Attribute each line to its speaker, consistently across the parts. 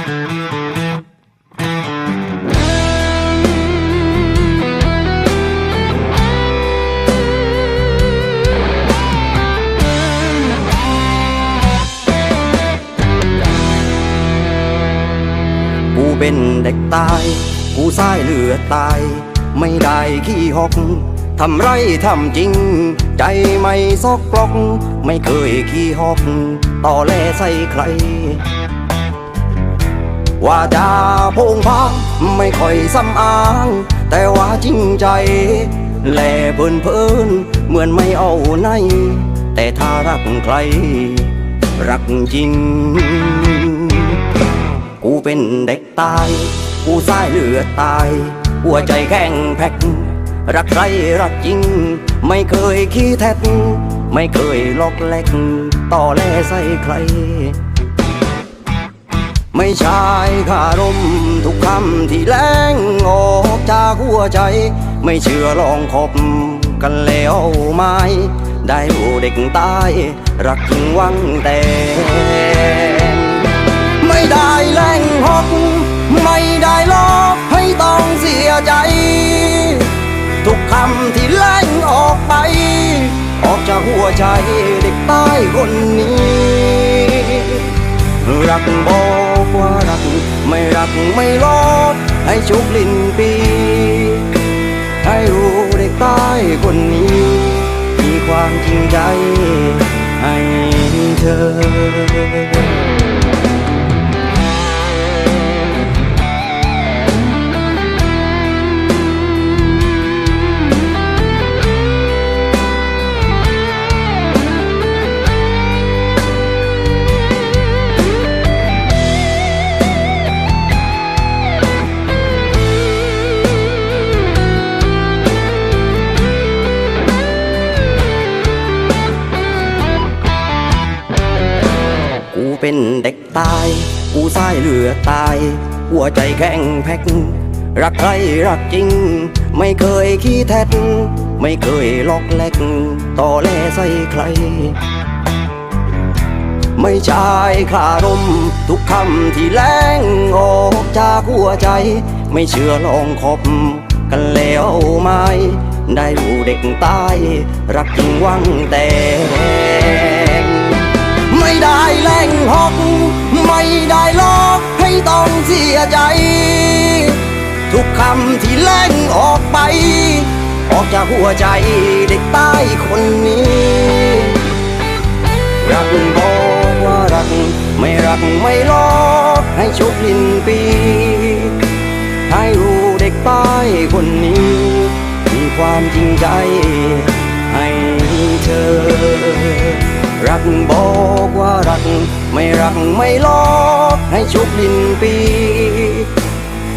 Speaker 1: กูเป็นเด็กตาย กูสายเลือดตาย ไม่ได้ขี้หก ทำไรทำจริง ใจไม่ซอกกลอก ไม่เคยขี้หอกต่อแลใส่ใคร ว่าจะพงพางไม่ค่อยสำอาง แต่ว่าจริงใจ แลเพิ่นเพิ่นเหมือนไม่เอาไหน แต่ถ้ารักใคร รักจริง กูเป็นเด็กตาย กูสายเลือดตาย หัวใจแข็งแพ็กรักใครรักจริง ไม่เคยขี้แท็ไม่เคยลอกแลกต่อแลใส่ใคร ไม่ใช่คารมทุกคำที่แรงออกจากหัวใจ ไม่เชื่อลองคบกันแล้วไหมได้รู้เด็กตาย รักจริงวังแต่ไม่ได้แรงหกไม่ได้ลอกให้ต้องเสียใจ ทุกคำที่แรงออกไป ออกจากหัวใจเด็กใต้คนนี้ รักบอกว่ารัก ไม่รักไม่ลดให้ชุบลิ้นปี ให้รู้เด็กใต้คนนี้ มีความจริงใจให้เธอ เป็นเด็กตาย กูสายเหลือตาย หัวใจแข็งแพ็กรักใครรักจริง ไม่เคยขี้แท็กไม่เคยลอกแลกต่อแลใส่ใคร ไม่ใช่คารม ทุกคำที่แรงออกจากหัวใจ ไม่เชื่อลองคบกันแล้วไหมได้รู้เด็กตาย รักจริงวังแต่ ได้แรงหอกไม่ได้ลอกให้ต้องเสียใจ ทุกคำที่แรงออกไป ออกจากหัวใจเด็กใต้คนนี้ รักบอกว่ารัก ไม่รักไม่ลอกให้ชุบลินปีให้รู้ รักบอกว่ารัก ไม่รักไม่ลอกให้ชุบลินปี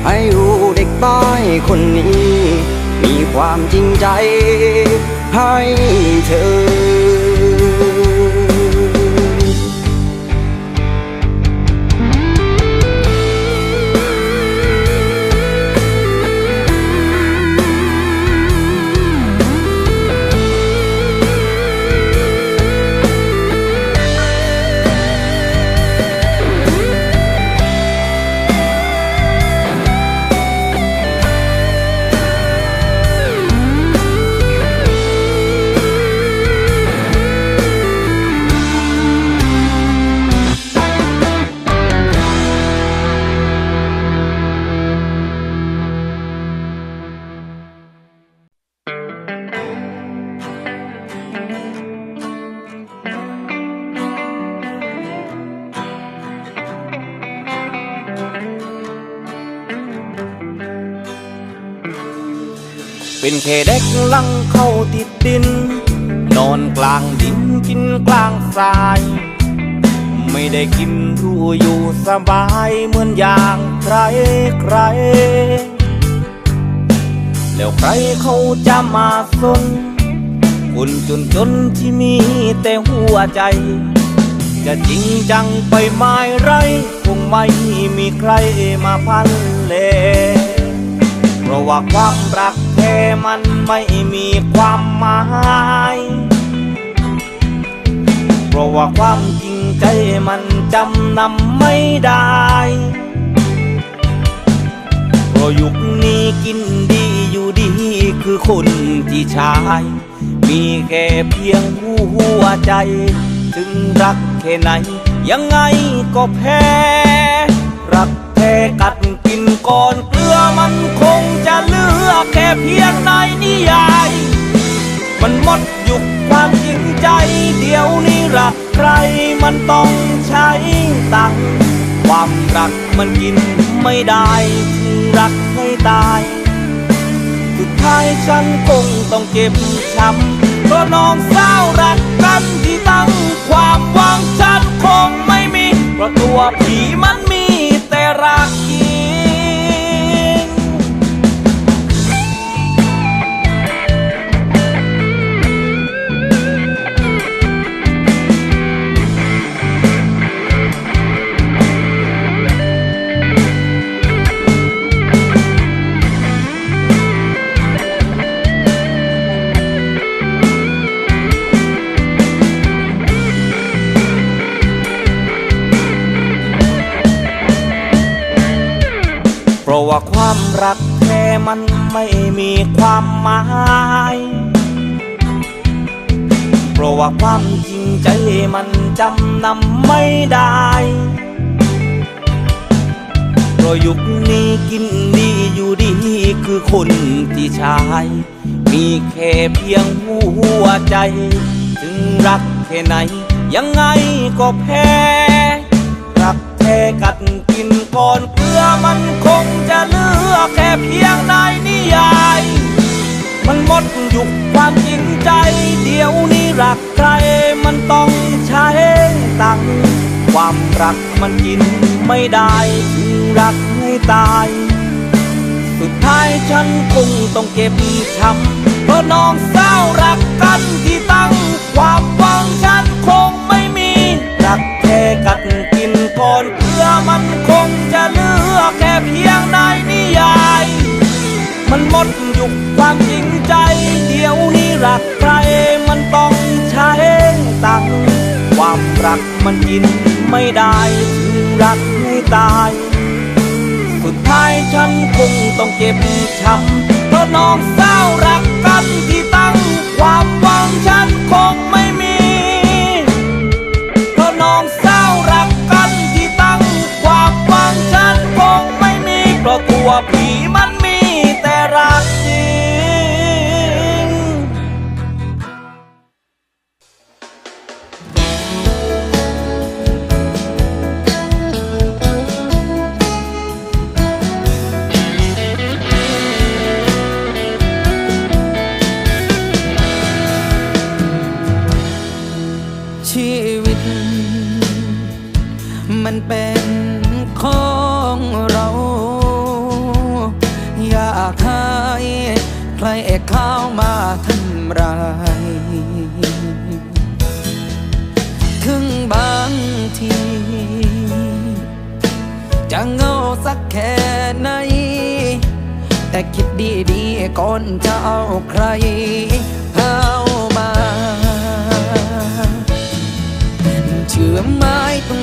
Speaker 1: ให้รู้เด็กป้ายคนนี้ มีความจริงใจให้เธอ
Speaker 2: แค่เด็กลังเข้าติดดิน นอนกลางดินกินกลางทราย ไม่ได้กินรู้อยู่สบายเหมือนอย่างใครใคร แล้วใครเขาจะมาสนคนจนจนที่มีแต่หัวใจ จะจริงจังไปไม่ไร คงไม่มีใครมาพันเลเพราะว่าความรัก แท้มันไม่มีความหมายเพราะว่าความจริงใจมันจำนำไม่ได้เพราะยุคนี้กินดีอยู่ดีคือคนที่ชาย มีแค่เพียงหัวใจ ถึงรักแค่ไหน ยังไงก็แพ้ รักแท้กัดกินก่อนเกลือมัน เพียงในนิยาย มันหมดยุคความจริงใจ เดี๋ยวนี้รักใครมันต้องใช้ตังค์ความรักมันกินไม่ได้ถึงรักให้ตายสุดท้ายฉันคงต้องเก็บช้ำเพราะน้องสาวรักกันที่ตั้งความหวังฉันคงไม่มี เพราะตัวผีมันมีแต่รักจ ราะว่าความรักแท้มันไม่มีความหมายเพราะว่าความจริงใจมันจำนำไม่ได้เพราะยุคนี้กินดีอยู่ดีคือคนที่ชาย มีแค่เพียงหัวใจ ถึงรักแค่ไหน ยังไงก็แพ้ แท้กัดกินก่อนเกลือมันคงจะเลือแค่เพียงในนิยาย มันหมดยุคความจริงใจ เดี๋ยวนี้รักใครมันต้องใช้ตังค์ความรักมันกินไม่ได้ถึงรักให้ตาย สุดท้ายฉันคงต้องเก็บช้ำเพราะน้องสาวรักกันที่ตั้งความหวัง มันหมดยุคความจริงใจ เดี๋ยวนี้รักใครมันต้องใช้ตังความรักมันกินไม่ได้ถึงรักให้ตาย สุดท้ายฉันคงต้องเก็บช้ำเพราะน้องสาวรักกันที่ตั้ง ความหวังฉันคงไม่ ที จะ
Speaker 3: เหงาสักแค่ไหน แต่คิดดีๆก่อนจะเอาใครเข้ามา เชื่อไม้ต้อง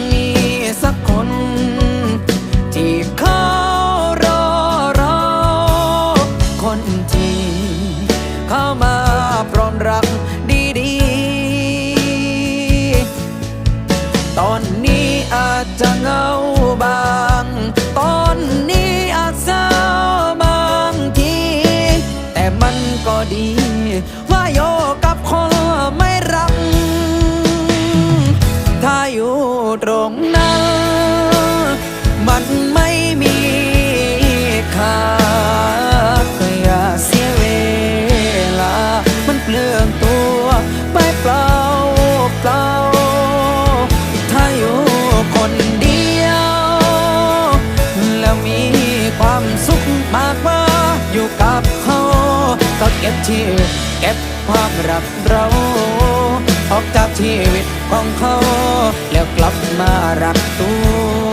Speaker 3: นั้นมันไม่มีค่าก็อย่าเสียเวลา มันเปลืองตัวไปเปล่าเปล่า ถ้าอยู่คนเดียว แล้วมีความสุขมากกว่าอยู่กับเขาก็เก็บชีวิตเก็บความรักเรา ออกจากชีวิตของเขา แล้วกลับมารักตัว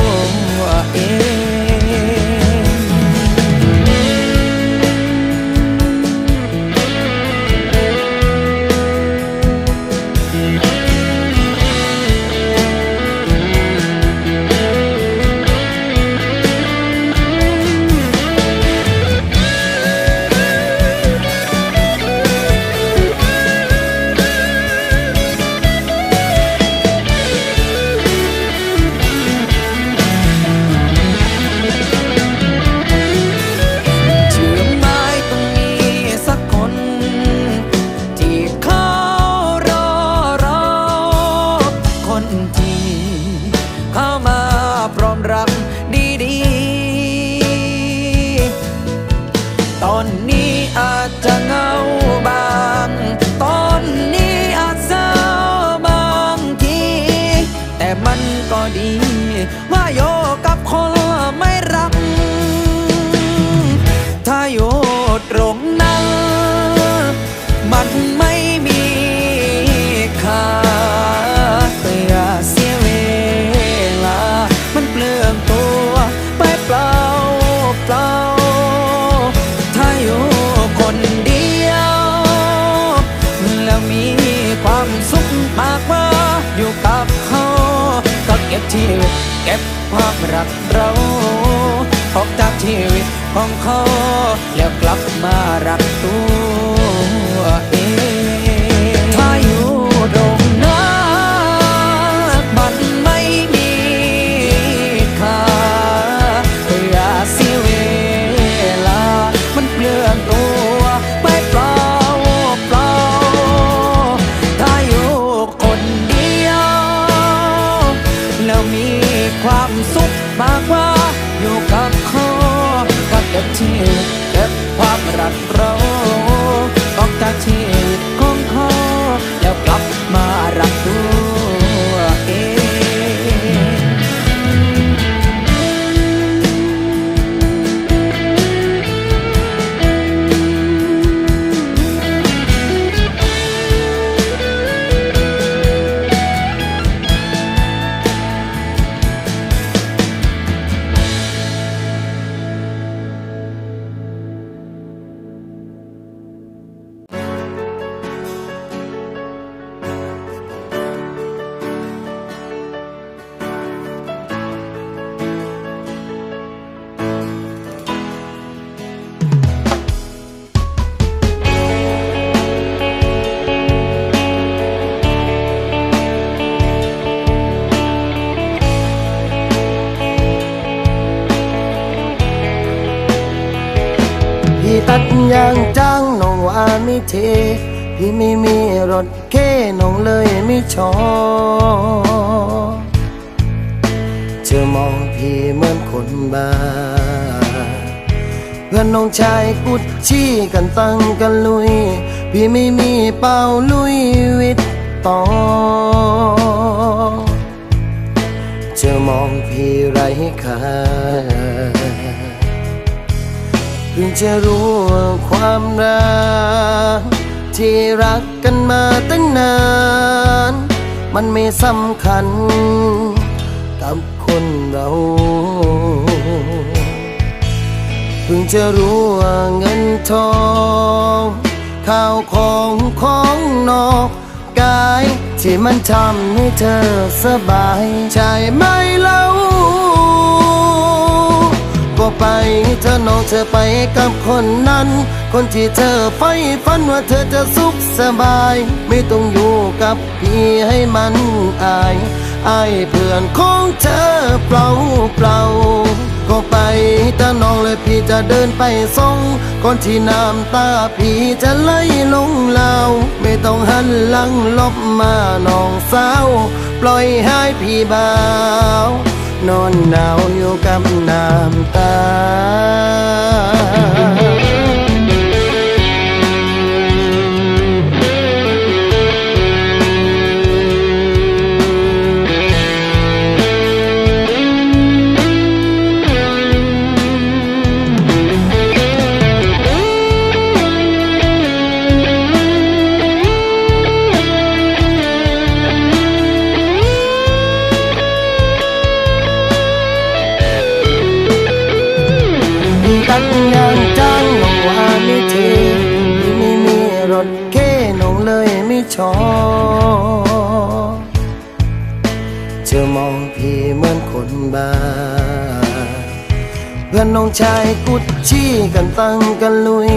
Speaker 3: เก็บความรักเราออกจากชีวิตของเขา แล้วกลับมารักตัว เท
Speaker 4: พี่ไม่มีรถเค้น้องเลยไม่ชอบ เธอมองพี่เหมือนคนบ้าเพื่อนน้องชายกุดชี้กันตั้งกันลุย พี่ไม่มีเป้าลุยวิตต่อเธอมองพี่ไรค่า พิ่งจะรู้ว่าความรัก ที่รักกันมาตั้งนาน มันไม่สำคัญ กับคนเราเพิ่งจะรู้ว่าเงินทองข้าวของของนอกกาย ที่มันทำให้เธอสบาย ใช่ไหมเล่า ก็ไป เธอน้องเธอไปกับคนนั้น คนที่เธอไฟฝันว่าเธอจะสุขสบาย ไม่ต้องอยู่กับพี่ให้มันอายอายเพื่อนของเธอเปล่าเปล่าก็ไปตาน้องเลยพี่จะเดินไปส่งก่อนที่น้ำตาพี่จะไหลลงเลาไม่ต้องหันหลังลบมาน้องสาว ปล่อยให้พี่บ่าว นอนหนาวอยู่กับน้ำตา ชายกุดชี้กันตั้งกันลุย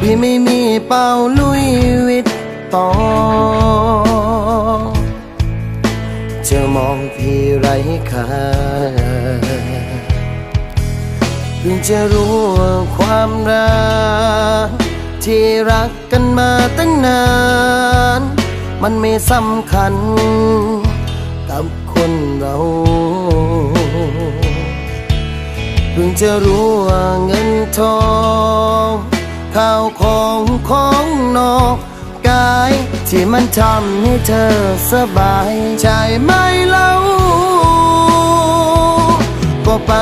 Speaker 4: พี่ไม่มีเป้าลุยวิตต่อเธอมองพี่ไรค่าเพิ่งจะรู้ความรัก ที่รักกันมาตั้งนาน มันไม่สำคัญ กับคนเรา เพิ่งจะรู้ว่าเงินทองข้าวของของนอกกาย ที่มันทำให้เธอสบายใช่ไหมเล่าก็ไป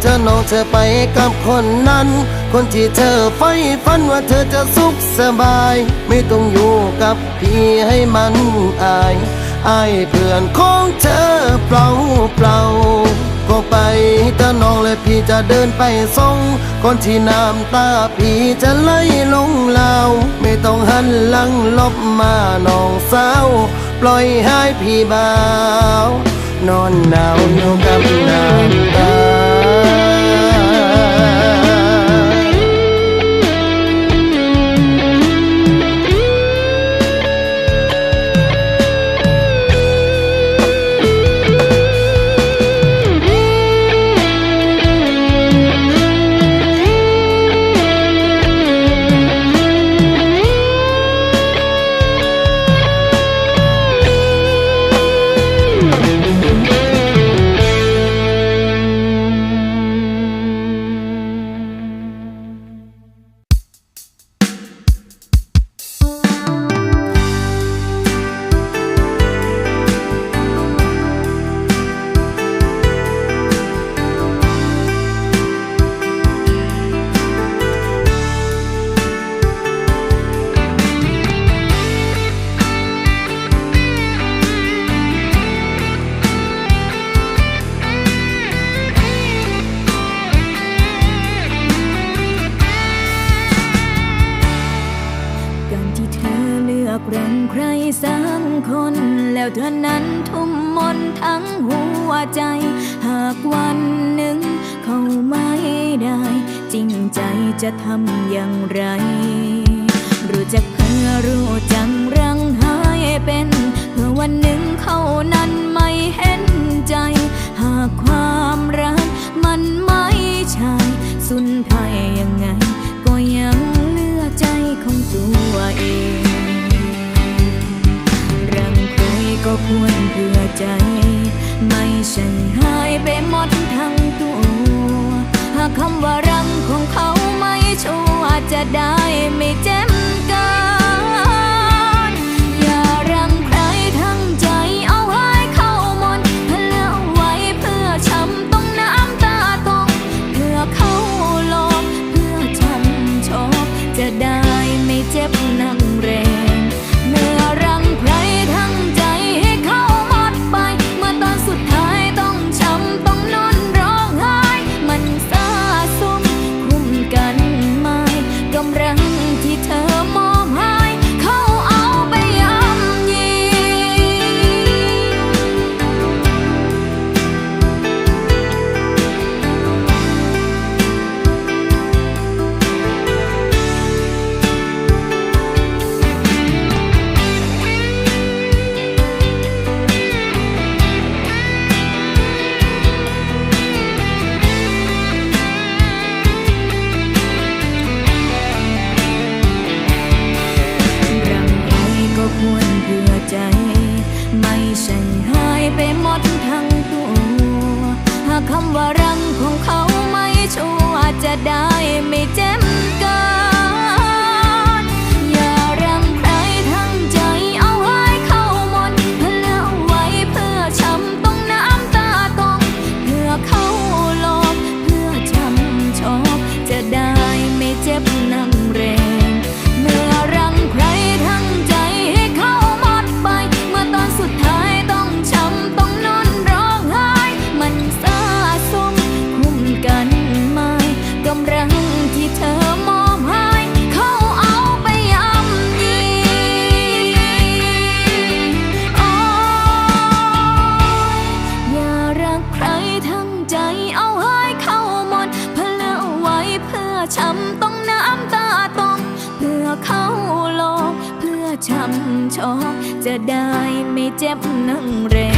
Speaker 4: เธอน้องเธอไปกับคนนั้น คนที่เธอไฟฝันว่าเธอจะสุขสบาย ไม่ต้องอยู่กับพี่ให้มันอายอายเพื่อนของเธอเปล่าเปล่า ออกไปจะน้องและพี่จะเดินไปส่งก่อนที่น้ำตาพี่จะไหลลงเล่าไม่ต้องหันหลังลบมาน้องสาว ปล่อยให้พี่บ่าว นอนหนาวอยู่กับน้ำตา
Speaker 5: จะทำอย่างไร รู้จักเพื่อรู้จังรังหายเป็นเพื่อวันหนึ่งเขานั้นไม่เห็นใจ หากความรักมันไม่ใช่ สุนทายยังไง ก็ยังเลือใจของตัวเองรังใครก็ควรเพื่อใจ ไม่ใช่หายไปหมดทั้งตัว หากคำว่ารัก จะได้ไม่เจ็บ ช้ำต้องน้ำตาตอง เพื่อเขาาลอง เพื่อช้ำชอกจะได้ไม่เจ็บนั่งเร็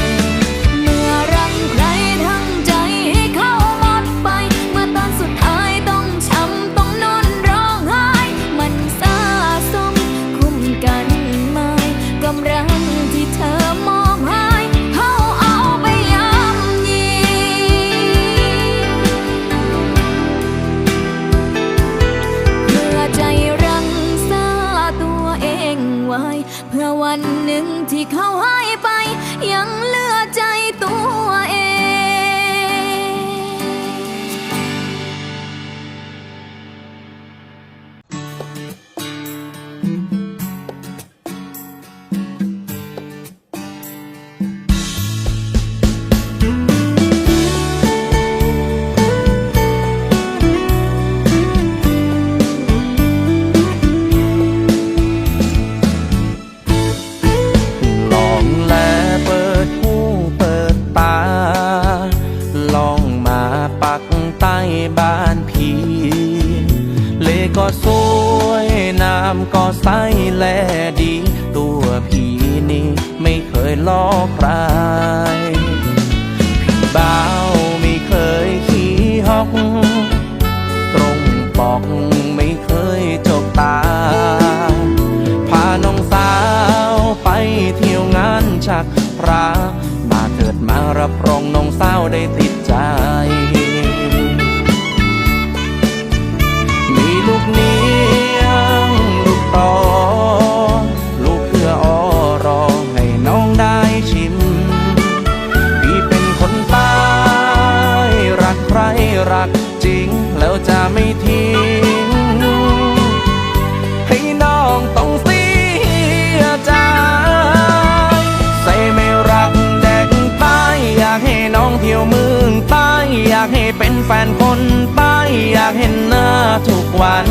Speaker 6: แฟนคนใต้อยากเห็นหน้าทุกวัน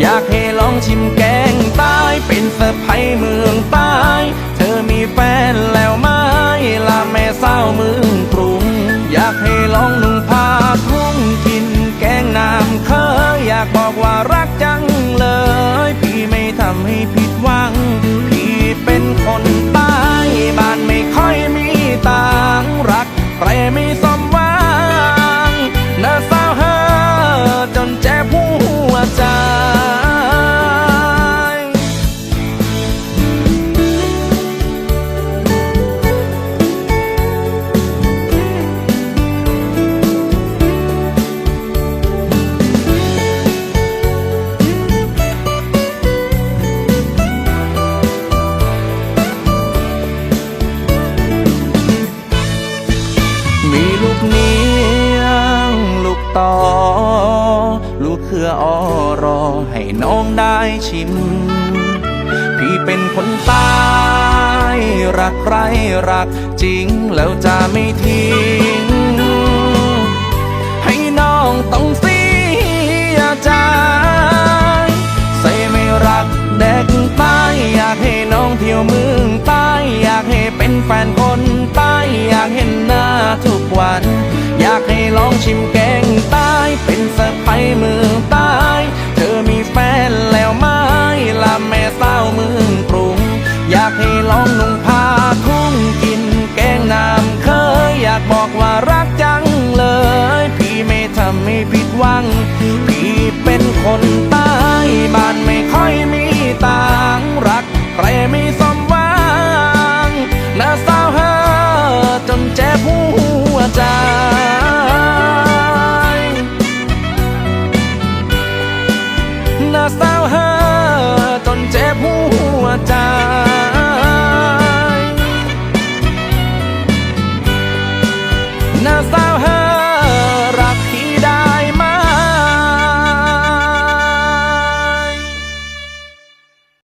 Speaker 6: อยากให้ลองชิมแกงใต้เป็นสะพ้ยเมืองใต้ เธอมีแฟนแล้วไหมลาแม่เศร้าเมืองกรุง อยากให้ลองนุ่งผ้าคลุ้งกินแกงน้ำเคยอยากบอกว่ารักจังเลย พี่ไม่ทำให้ ได้ชิม พี่เป็นคนใต้รักใครรักจริงแล้วจะไม่ทิ้ง ให้น้องต้องเสียใจใส่ไม่รักเด็กใต้อยากให้น้องเที่ยวเมืองใต้อยากให้เป็นแฟนคนใต้อยากเห็นหน้าทุกวัน อยากให้ลองชิมแกงใต้เป็นสะพ้ยเมืองใต้